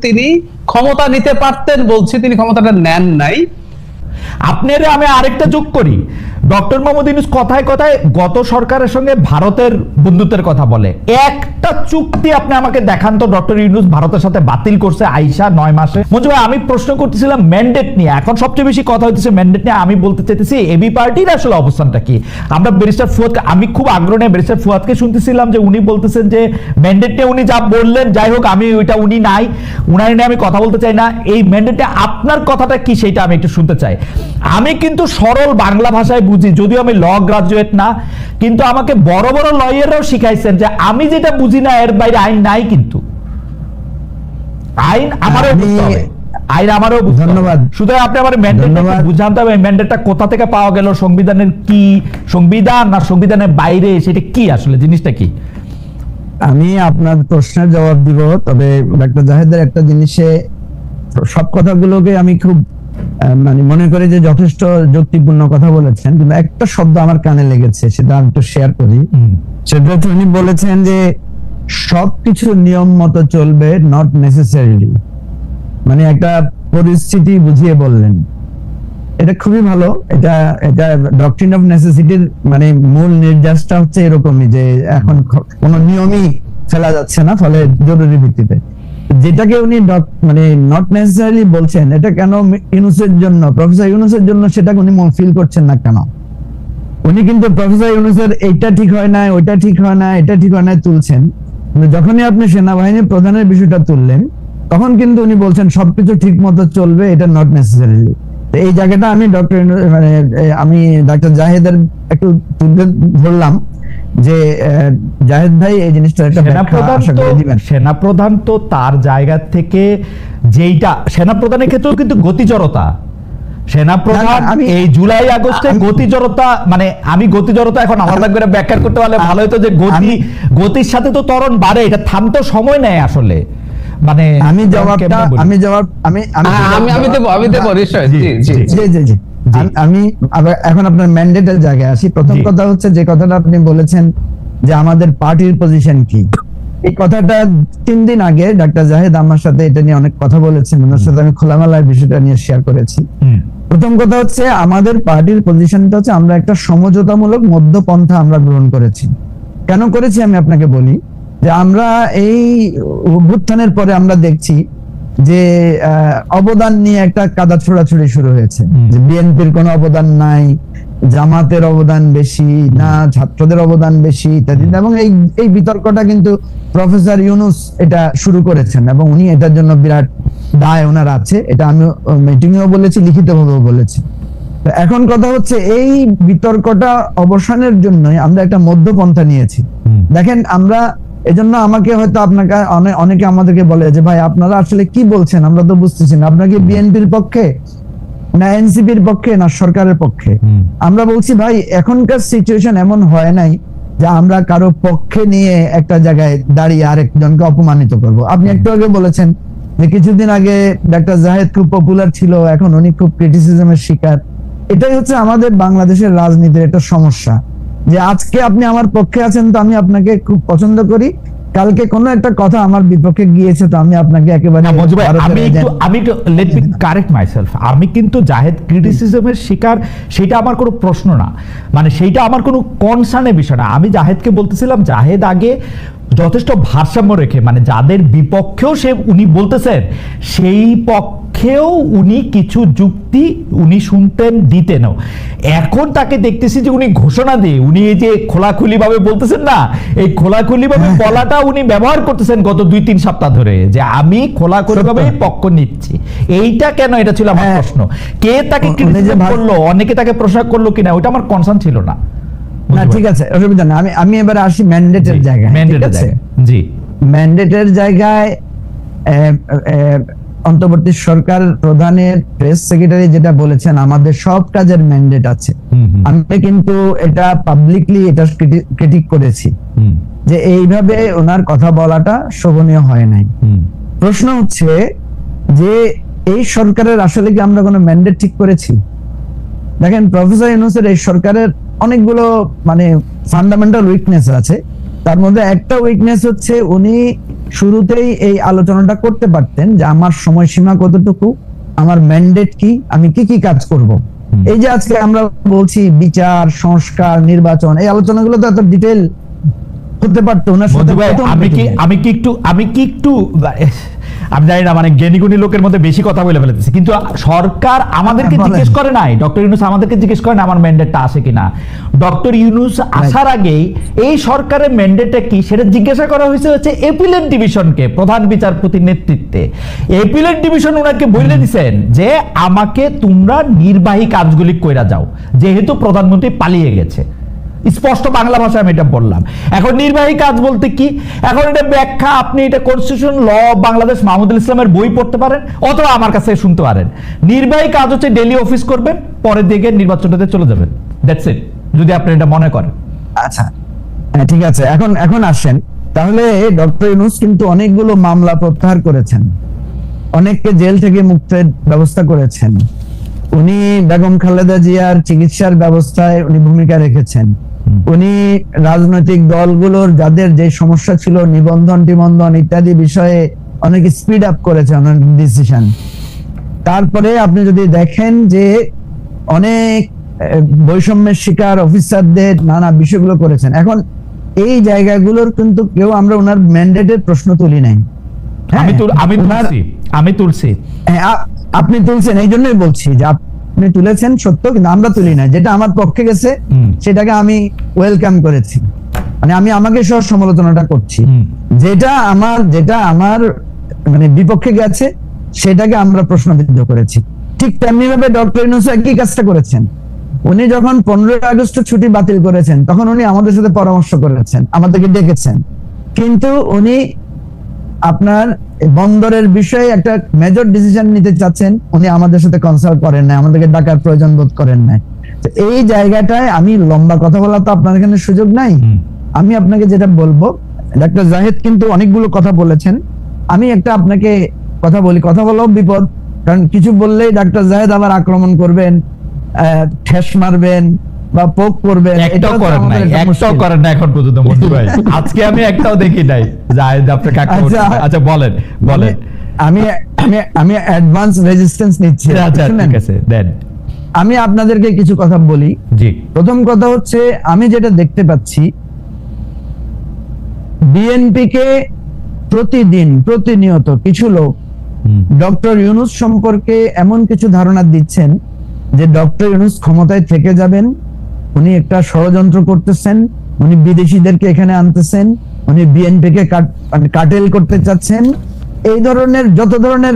তিনি ক্ষমতা নিতে পারতেন বলছি তিনি ক্ষমতাটা নেন নাই। আপনার আমি আরেকটা যোগ করি। ডক্টর মোহাম্মদ ইউনুস কথায় কথায় গত সরকারের সঙ্গে ভারতের বন্ধুত্বের কথা বলে। একটা চুক্তি আপনি আমাকে দেখান তো, ডক্টর ইউনুস ভারতের সাথে বাতিল করছে আইসা নয় মাসে। মঞ্জু ভাই, আমি প্রশ্ন করতেছিলাম ম্যান্ডেট নিয়ে। এখন সবচেয়ে বেশি কথা হইতেছে ম্যান্ডেট নিয়ে। আমি বলতে চাইতেছি এবি পার্টির আসলে অবস্থানটা কি? আমরা ব্যারিস্টার ফুয়াদ আমি খুব আগ্রহ নিয়ে ব্যারিস্টার ফুয়াদকে শুনতেছিলাম যে উনি বলতেছেন যে ম্যান্ডেট নিয়ে উনি যা বললেন, যাই হোক, আমি ওইটা উনি নাই। উনার নিয়ে আমি কথা বলতে চাই না। এই ম্যান্ডেটে আপনার কথাটা কি, সেটা আমি একটু শুনতে চাই। আমি কিন্তু সরল বাংলা ভাষায় যদিও আমি ল গ্রাজুয়েট না কিন্তু আমাকে বড় বড় লয়াররাও শিখাইছেন যে আমি যেটা বুঝি না এর বাইরে আইন নাই কিন্তু আইন আমারও বুঝতে হবে আইন আমারও ধন্যবাদ। সুতরাং আপনি আমার ম্যান্ডেট। বুঝাতে হবে ম্যান্ডেটটা কোথা থেকে পাওয়া গেল সংবিধানের কি সংবিধান না সংবিধানের বাইরে সেটা কি আসলে জিনিসটা কি আমি আপনার প্রশ্নের জবাব দিব তবে ডাক্তার জাহেদের একটা জিনিসে সব কথাগুলোকে আমি খুব মানে মনে করি যে যথেষ্ট যুক্তিপূর্ণ কথা বলেছেন কিন্তু একটা শব্দ আমার কানে লেগেছে সেটা আমি একটু শেয়ার করি। সেটা হচ্ছে উনি বলেছেন যে সবকিছু নিয়ম মতো চলবে নট নেসেসারিলি মানে একটা পরিস্থিতি বুঝিয়ে বললেন। এটা খুবই ভালো। এটা এটা ডক্ট্রিন অফ নেসেসিটির মানে মূল নির্যাসটা হচ্ছে এরকমই যে এখন কোনো নিয়মই ফেলা যাচ্ছে না ফলে জরুরি ভিত্তিতে। যেটাকে উনি মানে নট নেসেসারিলি বলছেন, এটা কেন ইউনুসের জন্য, প্রফেসর ইউনুসের জন্য সেটা উনি ফিল করছেন না কেন? উনি কিন্তু প্রফেসর ইউনুসের এইটা ঠিক হয় না ওইটা ঠিক হয় না এটা ঠিক হয় না তুলছেন। যখনই আপনি সেনাবাহিনীর প্রধানের বিষয়টা তুললেন, তখন কিন্তু উনি বলছেন সবকিছু ঠিক মতো চলবে, এটা নট নেসেসারিলি এই জায়গাটা আমি ডক্টর মানে আমি ডাক্তার জাহেদের একটু তুলে ধরলাম। যে জাহেদ ভাই এই জিনিসটা একটা সেনাপ্রধান তো দিবেন। সেনাপ্রধান তো তার জায়গা থেকে যেইটা সেনাপ্রধানের ক্ষেত্রেও কিন্তু গতিজড়তা। সেনাপ্রধান এই জুলাই আগস্টে গতিজড়তা মানে আমি গতিজড়তা এখন আলাদা করে ব্যাখ্যা করতে পারলে ভালো হতো যে গতি গতির সাথে তো ত্বরণ বাড়ে এটা থামতে সময় নেয় আসলে। মানে আমি জবাবটা আমি জবাব আমি হ্যাঁ, আমি আমি দেবো আমি দেবো জি জি জি। জি জি। আম- এখন আপনার ম্যান্ডেটের জায়গায় আসি প্রথম কথা হচ্ছে যে কথাটা আপনি বলেছেন যে আমাদের পার্টির পজিশন কি। এই কথাটা তিন দিন আগে ডাক্তার জাহেদ আমার সাথে এটা নিয়ে অনেক কথা বলেছেন। ওনার সাথে আমি খোলামেলা এই বিষয়টা নিয়ে শেয়ার করেছি। প্রথম কথা হচ্ছে আমাদের পার্টির পজিশনটা হচ্ছে আমরা একটা সমঝোতামূলক মধ্যপন্থা আমরা গ্রহণ করেছি। কেন করেছি আমি আপনাকে বলি? যে আমরা এই অভ্যুত্থানের পরে আমরা দেখছি যে অবদান নিয়ে একটা কাদা ছোড়াছুড়ি শুরু হয়েছে। যে বিএনপির কোনো অবদান নাই জামাতের অবদান বেশি না ছাত্রদের অবদান বেশি ইত্যাদি। এবং এই এই বিতর্কটা কিন্তু প্রফেসর ইউনুস এটা শুরু করেছেন এবং উনি এটার জন্য বিরাট দায় ওনার আছে। এটা আমি মিটিং এও বলেছি লিখিতভাবেও বলেছি। এখন কথা হচ্ছে এই বিতর্কটা অবসানের জন্যই আমরা একটা মধ্যপন্থা নিয়েছি। দেখেন আমরা এজন্য আমাকে হয়তো আপনাকে অনেকে আমাদেরকে বলে যে ভাই আপনারা আসলে কি বলছেন? আমরা তো বুঝতেছি না। আপনাকে বিএনপির পক্ষে? না এনসিপির পক্ষে? না সরকারের পক্ষে? আমরা বলছি ভাই এখনকার সিচুয়েশন এমন হয় নাই যে আমরা কারও পক্ষে নিয়ে একটা জায়গায় দাঁড়িয়ে আরেকজনকে অপমানিত করব। আপনি একটু আগে বলেছেন যে কিছুদিন আগে ডাক্তার জাহেদ খুব পপুলার ছিল এখন উনি খুব ক্রিটিসিজমের শিকার। এটাই হচ্ছে আমাদের বাংলাদেশের রাজনীতির একটা সমস্যা। যে আজকে আপনি আমার পক্ষে আছেন তো আমি আপনাকে খুব পছন্দ করি। কালকে কোনো একটা কথা আমার বিপক্ষে গিয়েছে তো আমি আপনাকে একেবারে আমি একটু আমি একটু লেট মি কারেক্ট মাইসেলফ আমি কিন্তু জাহেদ ক্রিটিসিজমের শিকার সেটা আমার কোনো প্রশ্ন না। মানে সেইটা আমার কোনো কনসার্নের বিষয় না। আমি জাহেদকে বলতেছিলাম জাহেদ আগে যথেষ্ট ভারসাম্য রেখে মানে যাদের বিপক্ষেও সে উনি বলতেছেন সেই পক্ষেও উনি কিছু যুক্তি উনি শুনতেন দিতেনও। এখন তাকে দেখতেছি যে উনি ঘোষণা দিয়ে উনি এই যে খোলাখুলি ভাবে বলতেছেন না এই খোলাখুলি ভাবে বলাটা উনি ব্যবহার করতেছেন গত দুই তিন সপ্তাহ ধরে যে আমি খোলাখুলি ভাবে পক্ষ নিচ্ছি। এইটা কেন? এটা ছিল আমার হ্যাঁ। প্রশ্ন। কে তাকে করল? অনেকে তাকে প্রশাক করল কিনা? ওটা আমার কনসার্ন ছিল না। না ঠিক আছে অসুবিধা না আমি আমি এবার আসি ম্যান্ডেটের জায়গায় ম্যান্ডেটের জায়গায় জি। ম্যান্ডেটের জায়গায় অন্তর্বর্তী সরকার প্রধানের প্রেস সেক্রেটারি যেটা বলেছেন আমাদের সব কাজের ম্যান্ডেট আছে। আমি কিন্তু এটা পাবলিকলি এটা ক্রিটিক করেছি। যে এইভাবে ওনার কথা বলাটা শোভনীয় হয় নাই। প্রশ্ন হচ্ছে যে এই সরকারের আসলে কি আমরা কোনো ম্যান্ডেট ঠিক করেছি? দেখেন প্রফেসর ইউনুসের এই সরকারের অনেকগুলো মানে ফান্ডামেন্টাল উইকনেস আছে। তার মধ্যে একটা উইকনেস হচ্ছে উনি শুরুতেই এই আলোচনাটা করতে পারতেন যে আমার সময়সীমা কতটুকু আমার ম্যান্ডেট কি আমি কি কি কাজ করব। এই যে আজকে আমরা বলছি বিচার সংস্কার নির্বাচন এই আলোচনাগুলো তো এত ডিটেল হতে পারতো প্রথম আমি কি আমি কি একটু আমি কি একটু আমি জানি না মানে জ্ঞানীগুণী লোকের মধ্যে বেশি কথা বলে ফেলেছি। কিন্তু সরকার আমাদেরকে জিজ্ঞেস করে নাই। ডক্টর ইউনুস আমাদেরকে জিজ্ঞেস করে না আমার ম্যান্ডেটটা আসে কিনা। ডক্টর ইউনুস আসার আগেই এই সরকারের ম্যান্ডেটটা কি সেটা জিজ্ঞাসা করা হয়েছে হচ্ছে এপিলেট ডিভিশনকে প্রধান বিচারপতির নেতৃত্বে। এপিলেট ডিভিশন ওনাকে বলে দিছেন যে আমাকে তোমরা নির্বাহী কাজগুলি কইরা যাও। যেহেতু প্রধানমন্ত্রী পালিয়ে গেছে। স্পষ্ট বাংলা ভাষায় আমি এটা বললাম। এখন নির্বাহী কাজ বলতে কি? এখন এটা ব্যাখ্যা, আপনি এটা কনস্টিটিউশন ল বাংলাদেশ মাহমুদুল ইসলামের বই পড়তে পারেন, অথবা আমার কাছে শুনতে পারেন। নির্বাহী কাজ হচ্ছে ডেলি অফিস করবেন, পরের দিকে নির্বাচনটাতে চলে যাবেন। দ্যাটস ইট যদি আপনি এটা মনে করেন। আচ্ছা। হ্যাঁ ঠিক আছে। এখন এখন আসেন। তাহলে ডক্টর ইউনুস কিন্তু অনেকগুলো মামলা প্রত্যাহার করেছেন। অনেককে জেল থেকে মুক্তের ব্যবস্থা করেছেন। উনি বেগম খালেদা জিয়ার চিকিৎসার ব্যবস্থায় উনি ভূমিকা রেখেছেন। উনি রাজনৈতিক দলগুলোর যাদের যে সমস্যা ছিল নিবন্ধন টিবন্ধন ইত্যাদি বিষয়ে অনেক স্পিড আপ করেছে অনেক ডিসিশন তারপরে আপনি যদি দেখেন যে অনেক বৈষম্যের শিকার অফিসারদের নানা বিষয়গুলো করেছেন। এখন এই জায়গাগুলোর কিন্তু কেউ আমরা ওনার ম্যান্ডেটের প্রশ্ন তুলি নাই। হ্যাঁ, আমি তুল- আমি তুলছি। আমি তুলছি। হ্যাঁ, আপনি তুলছেন এই জন্যই বলছি যে আপনি তুলেছেন সত্য কিন্তু আমরা তুলি না যেটা আমার পক্ষে গেছে সেটাকে আমি ওয়েলকাম করেছি। মানে আমি আমাকে সহ সমালোচনাটা করছি। যেটা আমার যেটা আমার মানে বিপক্ষে গেছে সেটাকে আমরা প্রশ্নবিদ্ধ করেছি। ঠিক তেমনি ভাবে ডক্টর ইউনুস একই কাজটা করেছেন? উনি যখন পনেরোই আগস্ট ছুটি বাতিল করেছেন তখন উনি আমাদের সাথে পরামর্শ করেছেন আমাদেরকে ডেকেছেন। কিন্তু উনি আপনার বন্দরের বিষয়ে একটা মেজর ডিসিশন নিতে চাচ্ছেন উনি আমাদের সাথে কনসাল্ট করেন না আমাদেরকে ডাকার প্রয়োজন বোধ করেন না এই জায়গাটায় আমি লম্বা কথা বলা তো আপনার এখানে সুযোগ নাই। আমি আপনাকে যেটা বলব ডাক্তার জাহেদ কিন্তু অনেকগুলো কথা বলেছেন। আমি একটা আপনাকে কথা বলি কথা বলাও বিপদ। কারণ কিছু বললেই ডাক্তার জাহেদ আবার আক্রমণ করবেন আহ, ঠেস মারবেন বা পোক একটাও করেন নাই একটাও করেন না এখন পর্যন্ত ভাই। আজকে আমি একটাও দেখি নাই। জাহেদ আপনাকে আক্রমণ আচ্ছা। আচ্ছা বলেন বলেন। আমি আমি আমি অ্যাডভান্স রেজিস্ট্যান্স নিচ্ছি আচ্ছা ঠিক আছে দেন। আমি আপনাদেরকে কিছু কথা বলি। জি। প্রথম কথা হচ্ছে আমি যেটা দেখতে পাচ্ছি বিএনপি কে প্রতিদিন প্রতিনিয়ত কিছু লোক ডক্টর ইউনুস সম্পর্কে এমন কিছু ধারণা দিচ্ছেন যে ডক্টর ইউনুস ক্ষমতায় থেকে যাবেন উনি একটা ষড়যন্ত্র করতেছেন উনি বিদেশিদেরকে এখানে আনতেছেন উনি বিএনপি কে মানে কাটেল করতে চাচ্ছেন। এই ধরনের যত ধরনের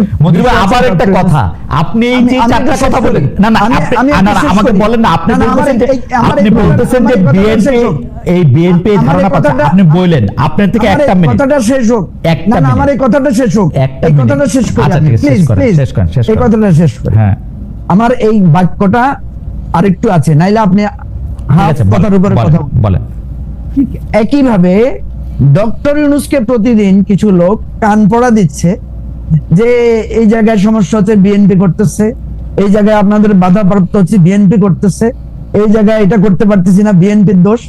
আবার একটা কথা। আপনি এই যে চারটা কথা বলেন। না না আমাকে বলেন না আপনি বলতেছেন আপনি বলতেছেন যে বিএনপি এই বিএনপি ধারণা কথা আপনি বললেন। আপনার থেকে একটা মিনিট। কথাটা শেষ হোক। একটা না আমার এই কথাটা শেষ হোক। এই কথাটা শেষ করি আচ্ছা, শেষ প্লিজ করেন, প্লিজ। শেষ করেন, এই কথাটা শেষ করি। হ্যাঁ। আমার এই বাক্যটা আরেকটু আছে। নাইলে আপনি হাফ আছে কথার উপরে কথা বলেন। ঠিক একইভাবে ডক্টর ইউনুসকে প্রতিদিন কিছু লোক কান পড়া দিচ্ছে যে এই জায়গায় সমস্যা হচ্ছে বিএনপি করতেছে। এই জায়গায় আপনাদের বাধা প্রাপ্ত হচ্ছে বিএনপি করতেছে। এই জায়গায় এটা করতে পারতেছি না বিএনপির দোষ।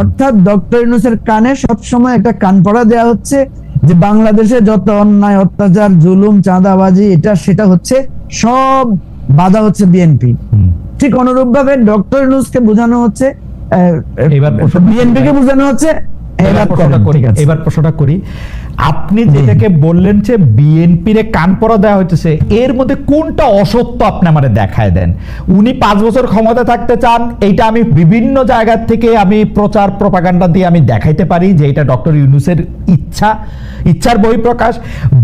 অর্থাৎ ডক্টর ইউনুসের কানে সবসময় একটা কান পড়া দেওয়া হচ্ছে যে বাংলাদেশে যত অন্যায় অত্যাচার জুলুম চাঁদাবাজি এটা সেটা হচ্ছে সব বাধা হচ্ছে বিএনপি। ঠিক অনুরূপ ভাবে ডক্টর নুসকে বোঝানো হচ্ছে এবার বিএনপি কে বোঝানো হচ্ছে এবার এবার প্রশ্নটা করি। আপনি যেটাকে বললেন যে বিএনপির কান পড়া দেওয়া হইতেছে, এর মধ্যে কোনটা অসত্য আপনি আমারে দেখায় দেন? উনি পাঁচ বছর ক্ষমতা থাকতে চান, এইটা আমি বিভিন্ন জায়গা থেকে আমি প্রচার প্রপাগান্ডা দিয়ে আমি দেখাইতে পারি যে এটা ডক্টর ইউনুসের ইচ্ছা, ইচ্ছার বহিঃপ্রকাশ।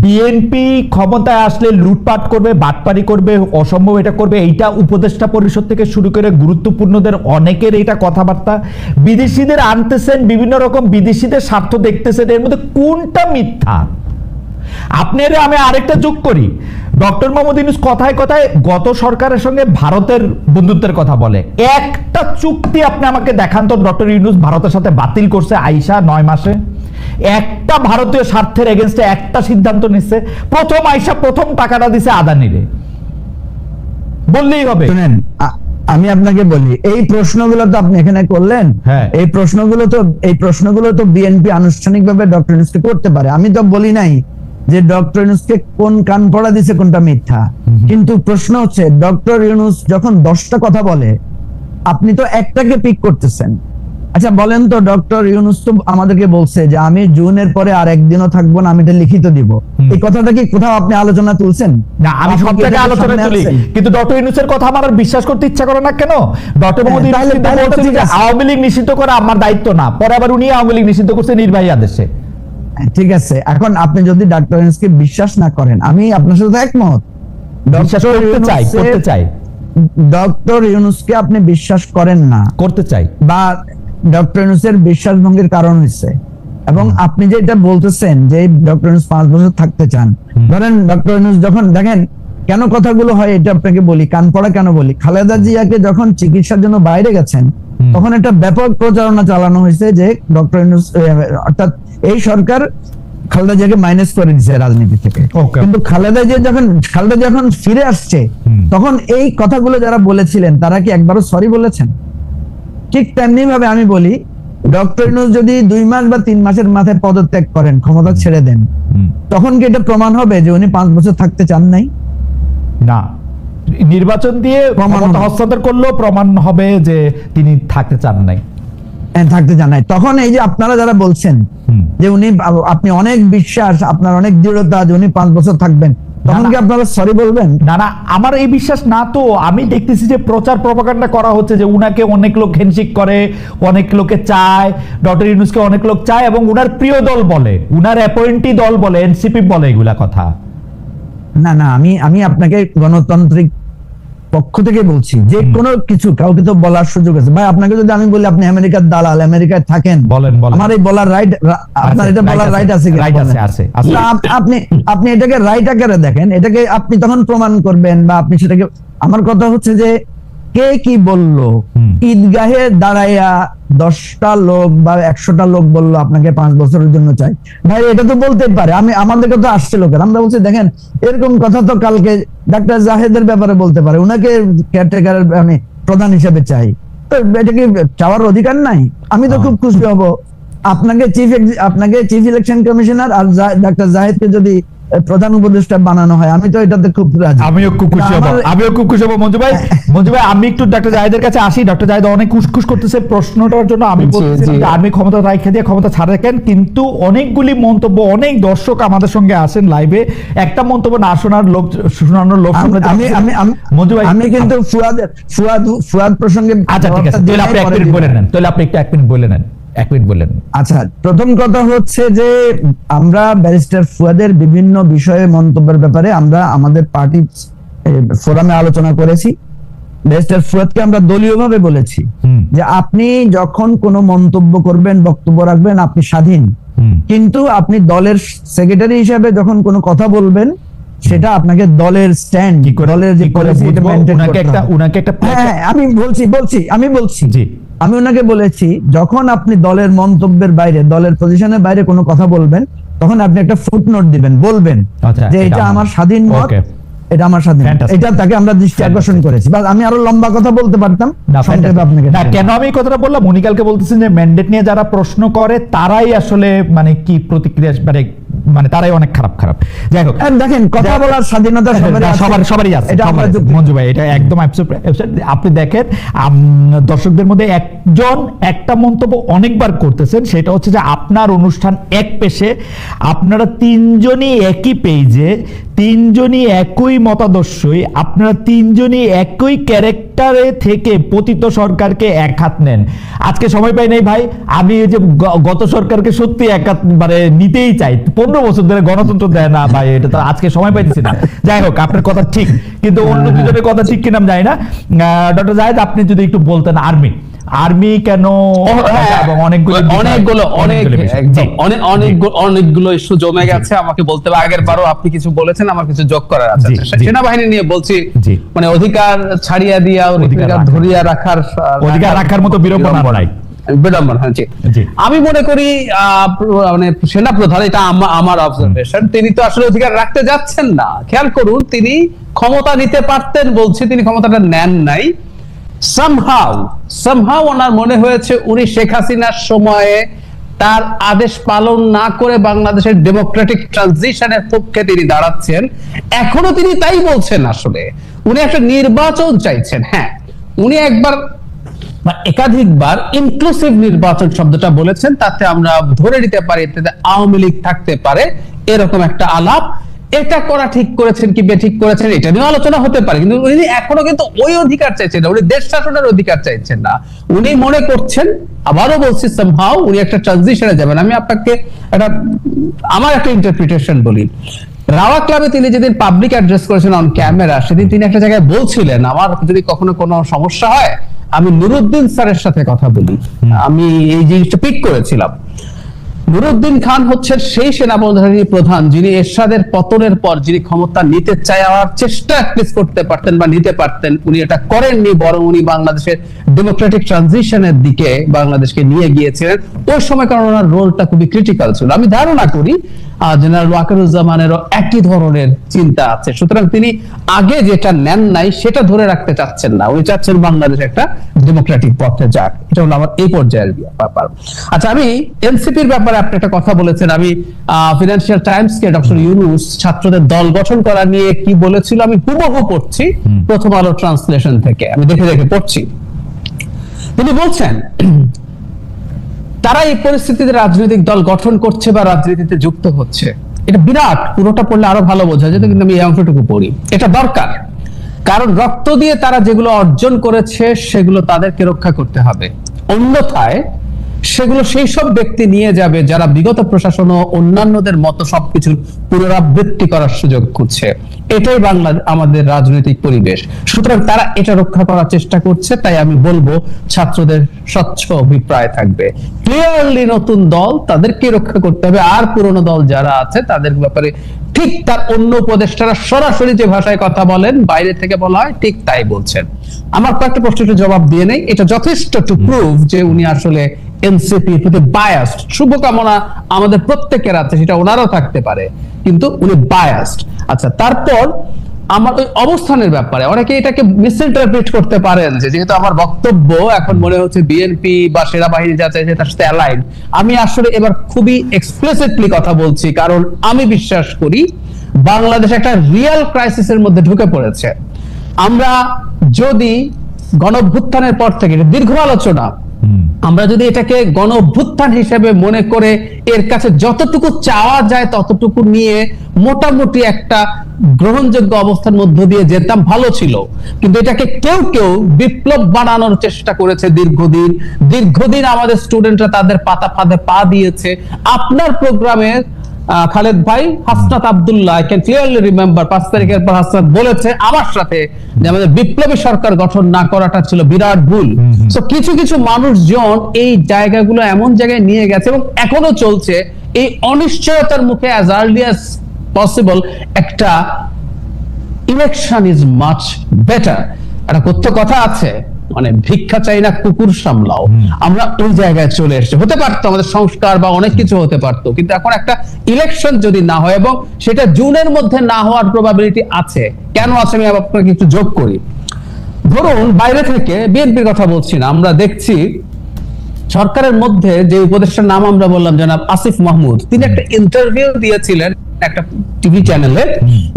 বিএনপি ক্ষমতায় আসলে লুটপাট করবে, বাটপারি করবে, অসম্ভব এটা করবে, এইটা উপদেষ্টা পরিষদ থেকে শুরু করে গুরুত্বপূর্ণদের অনেকের এটা কথাবার্তা। বিদেশিদের আনতেছেন, বিভিন্ন রকম বিদেশিদের স্বার্থ দেখতেছেন, এর মধ্যে কোনটা মিথ্যা। আপনার আমি আরেকটা যোগ করি। ডক্টর মোহাম্মদ ইউনুস কথায় কথায় গত সরকারের সঙ্গে ভারতের বন্ধুত্বের কথা বলে। একটা চুক্তি আপনি আমাকে দেখান তো, ডক্টর ইউনুস ভারতের সাথে বাতিল করছে আইসা নয় মাসে। একটা ভারতীয় স্বার্থের এগেনস্টে একটা সিদ্ধান্ত নিচ্ছে। প্রথম আইসা প্রথম টাকাটা দিছে আদানিরে। বললেই হবে। শুনেন আমি আপনাকে বলি এই প্রশ্নগুলো তো আপনি এখানে করলেন। হ্যাঁ। এই প্রশ্নগুলো তো এই প্রশ্নগুলো তো বিএনপি আনুষ্ঠানিকভাবে ডক্টর ইউনুসকে করতে পারে। আমি তো বলি নাই যে ডক্টর ইউনুসকে কোন কান পড়া দিছে কোনটা মিথ্যা। কিন্তু প্রশ্ন হচ্ছে ডক্টর ইউনুস যখন দশটা কথা বলে আপনি তো একটাকে পিক করতেছেন। আচ্ছা বলেন তো ডক্টর ইউনুস তো আমাদেরকে বলছে যে আমি জুনের পরে আর একদিনও থাকব না আমি এটা লিখিত দিব। এই কথাটা কি কোথাও আপনি আলোচনা তুলছেন? না আমি সব জায়গায় আলোচনা তুলি। কিন্তু ডক্টর ইউনুসের কথা আমার আর বিশ্বাস করতে ইচ্ছা করে না কেন? ডক্টর মোহাম্মদ ইউনুস যে আওয়ামী লীগ নিষিদ্ধ করা আমার দায়িত্ব না। পরে আবার উনি আওয়ামী লীগ নিষিদ্ধ করছে নির্বাহী আদেশে। ঠিক আছে। এখন আপনি যদি ডক্টর ইউনুসকে বিশ্বাস না করেন আমি আপনার সাথে একমত। বিশ্বাস করতে চাই করতে চাই। ডক্টর ইউনুসকে আপনি বিশ্বাস করেন না। করতে চাই। বা ডক্টর ইউনুসের বিশ্বাস ভঙ্গের কারণ হচ্ছে এবং আপনি যে এটা বলতেছেন যে ডক্টর ইউনুস পাঁচ বছর থাকতে চান ধরেন ডক্টর ইউনুস যখন দেখেন কেন কথাগুলো হয় এটা আপনাকে বলি কান পড়া কেন বলি? খালেদা জিয়াকে যখন চিকিৎসার জন্য বাইরে গেছেন তখন একটা ব্যাপক প্রচারণা চালানো হয়েছে যে ডক্টর ইউনুস অর্থাৎ এই সরকার খালেদা জিয়াকে মাইনাস করে দিছে রাজনীতি থেকে। কিন্তু খালেদা জিয়া যখন খালেদা যখন ফিরে আসছে তখন এই কথাগুলো যারা বলেছিলেন তারা কি একবারও সরি বলেছেন? ঠিক তেমনি ভাবে আমি বলি ডক্টর ইউনুস যদি দুই মাস বা তিন মাসের মাথায় পদত্যাগ করেন ক্ষমতা ছেড়ে দেন তখন কি এটা প্রমাণ হবে যে উনি পাঁচ বছর থাকতে চান নাই? না। নির্বাচন দিয়ে প্রমাণ ক্ষমতা। হস্তান্তর করলেও প্রমাণ হবে যে তিনি থাকতে চান নাই। হ্যাঁ, থাকতে চান নাই। তখন এই যে আপনারা যারা বলছেন যে উনি আপনি অনেক বিশ্বাস আপনার অনেক দৃঢ়তা যে উনি পাঁচ বছর থাকবেন তখন কি আপনারা সরি বলবেন? না না আমার এই বিশ্বাস না তো। আমি দেখতেছি যে প্রচার প্রপাগান্ডা করা হচ্ছে যে উনাকে অনেক লোক হ্যান্ডশেক করে অনেক লোকে চায় ডক্টর ইউনুসকে অনেক লোক চায় এবং উনার প্রিয় দল বলে উনার অ্যাপয়েন্টি দল বলে এনসিপি বলে এগুলা কথা। না না আমি আমি আপনাকে গণতান্ত্রিক পক্ষ থেকে বলছি যে কোনো কিছু কাউকে তো বলার সুযোগ আছে। ভাই আপনাকে যদি আমি বলি আপনি আমেরিকার দালাল আমেরিকায় থাকেন। বলেন আমার এই বলার রাইট আপনার এটা বলার রাইট আছে আপনি আপনি এটাকে রাইট আকারে দেখেন। এটাকে আপনি তখন প্রমাণ করবেন বা আপনি সেটাকে আমার কথা হচ্ছে যে কে কি বলল? ঈদগাহে দাঁড়াইয়া দশটা লোক বা একশোটা লোক বলল আপনাকে পাঁচ বছরের জন্য চাই। ভাই এটা তো বলতে পারে। আমি আমাদেরকে তো আসছে লোকের আমরা বলছি দেখেন এরকম কথা তো কালকে ডাক্তার জাহেদের ব্যাপারে বলতে পারে। উনাকে কেয়ারটেকার আমি প্রধান হিসেবে চাই। তো এটা কি চাওয়ার অধিকার নাই? আমি তো খুব খুশি হব। আপনাকে চিফ আপনাকে চিফ ইলেকশন কমিশনার আর ডাক্তার জাহেদকে যদি প্রধান উপদেষ্টা বানানো হয়। আমি তো এটাতে খুব রাজি। আমিও খুব খুশি হব। আমিও খুব খুশি হব। মঞ্জু ভাই মঞ্জু ভাই আমি একটু ডক্টর জাহিদের কাছে আসি। ডক্টর জাহিদ অনেক কুসকুস করতেছে প্রশ্নটার জন্য। আমি জি। আর্মি ক্ষমতা রাখে দিয়ে ক্ষমতা ছাড়া রাখেন। কিন্তু অনেকগুলি মন্তব্য অনেক দর্শক আমাদের সঙ্গে আসেন লাইভে। একটা মন্তব্য না শোনার লোক শোনানোর লোক আমি আমি মঞ্জু ভাই আমি কিন্তু ফুয়াদের ফুয়াদ ফুয়াদ প্রসঙ্গে আচ্ছা ঠিক আছে। তাহলে আপনি এক মিনিট। বলে নেন। তাহলে আপনি একটু এক মিনিট বলে নেন। এক মিনিট বলে নেন আচ্ছা প্রথম কথা হচ্ছে যে আমরা ব্যারিস্টার ফুয়াদের বিভিন্ন বিষয়ে মন্তব্যের ব্যাপারে আমরা আমাদের পার্টি ফোরামে আলোচনা করেছি। ব্যারিস্টার ফুয়াদকে আমরা দলীয়ভাবে বলেছি যে আপনি যখন কোনো মন্তব্য করবেন বক্তব্য রাখবেন আপনি স্বাধীন। কিন্তু আপনি দলের সেক্রেটারি হিসেবে যখন কোনো কথা বলবেন সেটা আপনাকে দলের স্ট্যান্ড দলের যে করতে একটা উনাকে একটা হ্যাঁ আমি বলছি বলছি আমি বলছি। জি। আমি ওনাকে বলেছি যখন আপনি দলের মন্তব্যের বাইরে দলের পজিশনের বাইরে কোনো কথা বলবেন তখন আপনি একটা ফুট নোট দিবেন বলবেন আচ্ছা, যে এটা আমার- স্বাধীন মত. এটা আমার স্বাধীন মত। Fantastic. এটা তাকে আমরা দৃষ্টি আকর্ষণ করেছি। বাস আমি আরও লম্বা কথা বলতে পারতাম সংক্ষেপে আপনাকে না কেন আমি কথাটা বললাম? উনি কালকে বলতেছেন যে ম্যান্ডেট নিয়ে যারা প্রশ্ন করে তারাই আসলে মানে কি প্রতিক্রিয়া মানে মানে তারাই অনেক খারাপ খারাপ। যাই হোক। দেখেন কথা বলার স্বাধীনতা সবারই সবার সবারই আছে মঞ্জু ভাই এটা একদম। আপনি দেখেন দর্শকদের মধ্যে একজন একটা মন্তব্য অনেকবার করতেছেন সেটা হচ্ছে যে আপনার অনুষ্ঠান এক পেশে আপনারা তিনজনই একই পেজে তিনজনই একই মতাদর্শই, আপনারা তিনজনই একই ক্যারেক্টারে থেকে পতিত সরকারকে এক হাত নেন। আজকে সময় পাই নাই ভাই, আমি এই যে গত সরকারকে সত্যি এক হাত মানে নিতেই চাই। পনেরো বছর ধরে গণতন্ত্র দেয় না ভাই, এটা তো আজকে সময় পাইতেছি না। যাই হোক, আপনার কথা ঠিক, কিন্তু অন্য দুজনের কথা ঠিক কিনা জানি না। ডক্টর জাহেদ, আপনি যদি একটু বলতেন আর্মি আর্মি কেন? হ্যাঁ, অনেকগুলো অনেকগুলো অনেক অনেকগুলো। অনেক অনেকগুলো ইস্যু জমে গেছে। আমাকে বলতে হবে আগের বারও আপনি কিছু বলেছেন আমার কিছু যোগ করার আছে। আচ্ছা, সেনাবাহিনী নিয়ে বলছি মানে অধিকার ছাড়িয়া দিয়া অধিকার ধরিয়া রাখার অধিকার রাখার মতো বিড়ম্বনা নাই। হ্যাঁ। আমি মনে করি মানে সেনা প্রধান এটা আমার অবজারভেশন তিনি তো আসলে অধিকার রাখতে যাচ্ছেন না। খেয়াল করুন তিনি ক্ষমতা নিতে পারতেন বলছে তিনি ক্ষমতাটা নেন নাই। সামহাউ সামহাউ ওনার মনে হয়েছে উনি শেখ হাসিনার সময়ে তার আদেশ পালন না করে বাংলাদেশের ডেমোক্রেটিক ট্রানজিশনের পক্ষে তিনি দাঁড়াচ্ছেন। এখনও তিনি তাই বলছেন আসলে। উনি একটা নির্বাচন চাইছেন হ্যাঁ। উনি একবার বা একাধিকবার ইনক্লুসিভ নির্বাচন শব্দটা বলেছেন, তাতে আমরা ধরে নিতে পারি এতে আওয়ামী লীগ থাকতে পারে, এরকম একটা আলাপ। এটা করা ঠিক করেছেন কি বেঠিক করেছেন, এটা নিয়ে আলোচনা হতে পারে। কিন্তু উনি এখনও কিন্তু ওই অধিকার চাইছেন না, উনি দেশ শাসনের অধিকার চাইছেন না। উনি মনে করছেন, আবারও বলছি সামহাও উনি একটা ট্রানজিশনে যাবেন। আমি আপনাকে একটা, আমার একটা ইন্টারপ্রিটেশন বলি। রাওয়া ক্লাবে তিনি যেদিন পাবলিক অ্যাড্রেস করেছেন অন ক্যামেরা সেদিন তিনি একটা জায়গায় বলছিলেন, আমার যদি কখনো কোনো সমস্যা হয়, আমি নুরুদ্দিন স্যারের সাথে কথা বলি। আমি এই জিনিসটা পিক করেছিলাম। নুরুদ্দিন খান হচ্ছেন সেই সেনাবাহিনী প্রধান, যিনি এরশাদের পতনের পর যিনি ক্ষমতা নিতে চাওয়ার চেষ্টা করতে পারতেন বা নিতে পারতেন, উনি এটা করেননি, বরং উনি বাংলাদেশের ডেমোক্রেটিক ট্রানজিশনের দিকে বাংলাদেশকে নিয়ে গিয়েছিলেন। ওই সময় কারণ ওনার রোলটা খুবই ক্রিটিক্যাল ছিল। আমি ধারণা করি জেনারেল ওয়াকারুজ্জামানেরও একই ধরনের চিন্তা আছে। সুতরাং তিনি আগে যেটা নেন নাই, সেটা ধরে রাখতে চাচ্ছেন না। উনি চাচ্ছেন বাংলাদেশ একটা ডেমোক্রেটিক পথে যাক। এটা হলো আমার এই পর্যায়ের ব্যাপার। আচ্ছা আমি এনসিপির ব্যাপারে আপনি একটা কথা বলেছেন আমি ফিনান্সিয়াল টাইমস কে ডক্টর ইউনুস ছাত্রদের দল গঠন করা নিয়ে কি বলেছিল আমি হুবহু পড়ছি প্রথম আলো ট্রান্সলেশন থেকে। আমি দেখে দেখে পড়ছি। তিনি বলছেন তারা এই পরিস্থিতিতে রাজনৈতিক দল গঠন করছে বা রাজনীতিতে যুক্ত হচ্ছে। এটা বিরাট পুরোটা পড়লে আরও ভালো বোঝা যেত কিন্তু আমি এই অংশটুকু পড়ি। এটা দরকার কারণ রক্ত দিয়ে তারা যেগুলো অর্জন করেছে সেগুলো তাদেরকে রক্ষা করতে হবে। অন্যথায় সেগুলো সেই সব ব্যক্তি নিয়ে যাবে যারা বিগত প্রশাসন ও অন্যান্যদের মতো সবকিছুর পুনরাবৃত্তি করার সুযোগ খুঁজছে। এটাই বাংলা আমাদের রাজনৈতিক পরিবেশ। সুতরাং তারা এটা রক্ষা করার চেষ্টা করছে, তাই আমি বলব ছাত্রদের স্বচ্ছ অভিপ্রায় থাকবে। ক্লিয়ারলি নতুন দল তাদেরকে রক্ষা করতে হবে, আর পুরনো দল যারা আছে তাদের ব্যাপারে ঠিক তার অন্য উপদেষ্টারা সরাসরি যে ভাষায় কথা বলেন, বাইরে থেকে বলা হয়, ঠিক তাই বলছেন। আমার কয়েকটা প্রশ্নের জবাব দিয়ে নেই। এটা যথেষ্ট টু প্রুভ যে উনি আসলে এনসিপির প্রতি বায়াসড শুভকামনা আমাদের প্রত্যেকের আছে, সেটা ওনারও থাকতে পারে, কিন্তু উনি বায়াসড আচ্ছা তারপর আমার ওই অবস্থানের ব্যাপারে, অনেকে এটাকে মিসইন্টারপ্রিট করতে পারেন যে, যেহেতু আমার বক্তব্য, এখন মনে হচ্ছে বিএনপি বা সেনাবাহিনী যা চাইছে তার সাথে অ্যালাইন আমি আসলে এবার খুবই এক্সপ্লিসিটলি কথা বলছি, কারণ আমি বিশ্বাস করি বাংলাদেশ একটা রিয়েল ক্রাইসিসের মধ্যে ঢুকে পড়েছে। আমরা যদি গণভ্যুত্থানের পর থেকে দীর্ঘ আলোচনা আমরা যদি এটাকে গণ অভ্যুত্থান হিসেবে মনে করে এর কাছে যতটুকু চাওয়া যায় ততটুকু নিয়ে মোটামুটি একটা গ্রহণযোগ্য অবস্থার মধ্য দিয়ে যেতাম ভালো ছিল। কিন্তু এটাকে কেউ কেউ বিপ্লব বানানোর চেষ্টা করেছে দীর্ঘদিন। দীর্ঘদিন আমাদের স্টুডেন্টরা তাদের পাতা ফাঁদে পা দিয়েছে। আপনার প্রোগ্রামে আহ, খালেদ ভাই Hasnat Abdullah I can clearly remember পাঁচ তারিখের পর হাসনাত বলেছে আমার সাথে যে আমাদের বিপ্লবী সরকার গঠন না করাটা ছিল বিরাট ভুল। তো কিছু কিছু মানুষজন এই জায়গাগুলো এমন জায়গায় নিয়ে গেছে এবং এখনও চলছে এই অনিশ্চয়তার মুখে অ্যাজ আর্লি অ্যাজ পসিবল একটা ইলেকশন ইজ মাচ বেটার একটা কথ্য কথা আছে মানে ভিক্ষা চাই না কুকুর সামলাও। আমরা ওই জায়গায় চলে এসেছি। হতে পারতো আমাদের সংস্কার বা অনেক কিছু হতে পারতো কিন্তু এখন একটা ইলেকশন যদি না হয় এবং সেটা জুনের মধ্যে না হওয়ার প্রবাবিলিটি আছে কেন আছে আমি আপনাকে একটু যোগ করি। ধরুন বাইরে থেকে বিএনপির কথা বলছি না আমরা দেখছি সরকারের মধ্যে যে উপদেষ্টার নাম আমরা বললাম জনাব আসিফ মাহমুদ তিনি একটা ইন্টারভিউ দিয়েছিলেন একটা টিভি চ্যানেলে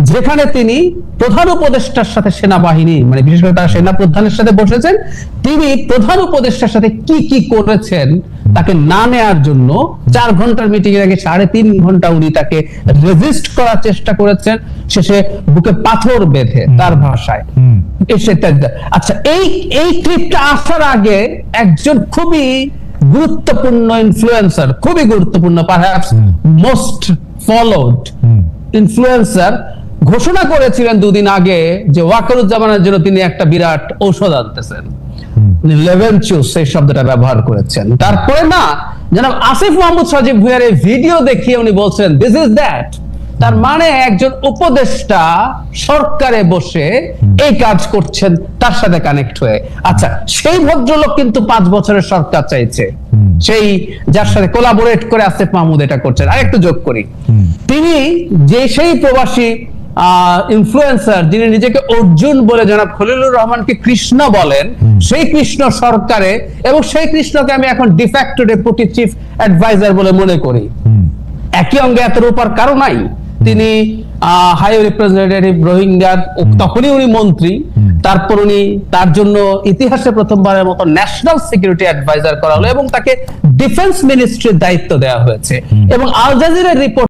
যেখানে তিনি প্রধান উপদেষ্টার সাথে সেনাবাহিনী মানে বিশেষ করে তার সেনা প্রধানের সাথে বসেছেন তিনি প্রধান উপদেষ্টার সাথে কি কি করেছেন তাকে না নেয়ার জন্য চার ঘণ্টার মিটিং এর আগে সাড়ে তিন ঘণ্টা উনি তাকে রেজিস্ট করার চেষ্টা করেছেন শেষে বুকে পাথর বেঁধে তার ভাষায়। আচ্ছা এই এই ক্লিপটা আসার আগে একজন খুবই গুরুত্বপূর্ণ ইনফ্লুয়েন্সার খুবই গুরুত্বপূর্ণ পারহ্যাপস মোস্ট ফলোড ইনফ্লুয়েন্সার ঘোষণা করেছিলেন দুদিন আগে যে ওয়াকারুজ্জামানের জন্য তিনি একটা বিরাট ঔষধ আনতেছেন। লেভেনচুস এই শব্দটা ব্যবহার করেছেন। তারপরে না জনাব আসিফ মাহমুদ সাজিব ভুইয়ার এই ভিডিও দেখিয়ে উনি বলছেন দিস ইজ দ্যাট তার মানে একজন উপদেষ্টা সরকারে বসে এই কাজ করছেন তার সাথে কানেক্ট হয়ে। আচ্ছা সেই ভদ্রলোক কিন্তু পাঁচ বছরের সরকার চাইছে। সেই যার সাথে কোলাবোরেট করে আসিফ মাহমুদ এটা করছেন। আর একটু যোগ করি। তিনি যে সেই প্রবাসী ইনফ্লুয়েন্সার যিনি নিজেকে অর্জুন বলে জনাব খলিলুর রহমানকে কৃষ্ণ বলেন সেই কৃষ্ণ সরকারে এবং সেই কৃষ্ণকে আমি এখন ডিফ্যাক্টো ডেপুটি চিফ অ্যাডভাইজার বলে মনে করি। একই অঙ্গে এত রূপার কারও নাই। তিনি হাই রিপ্রেজেন্টেটিভ রোহিঙ্গার তখনই উনি মন্ত্রী। তারপর উনি তার জন্য ইতিহাসে প্রথমবারের মতো ন্যাশনাল সিকিউরিটি অ্যাডভাইজার করা হলো এবং তাকে ডিফেন্স মিনিস্ট্রির দায়িত্ব দেওয়া হয়েছে। এবং আল জাজিরার রিপোর্ট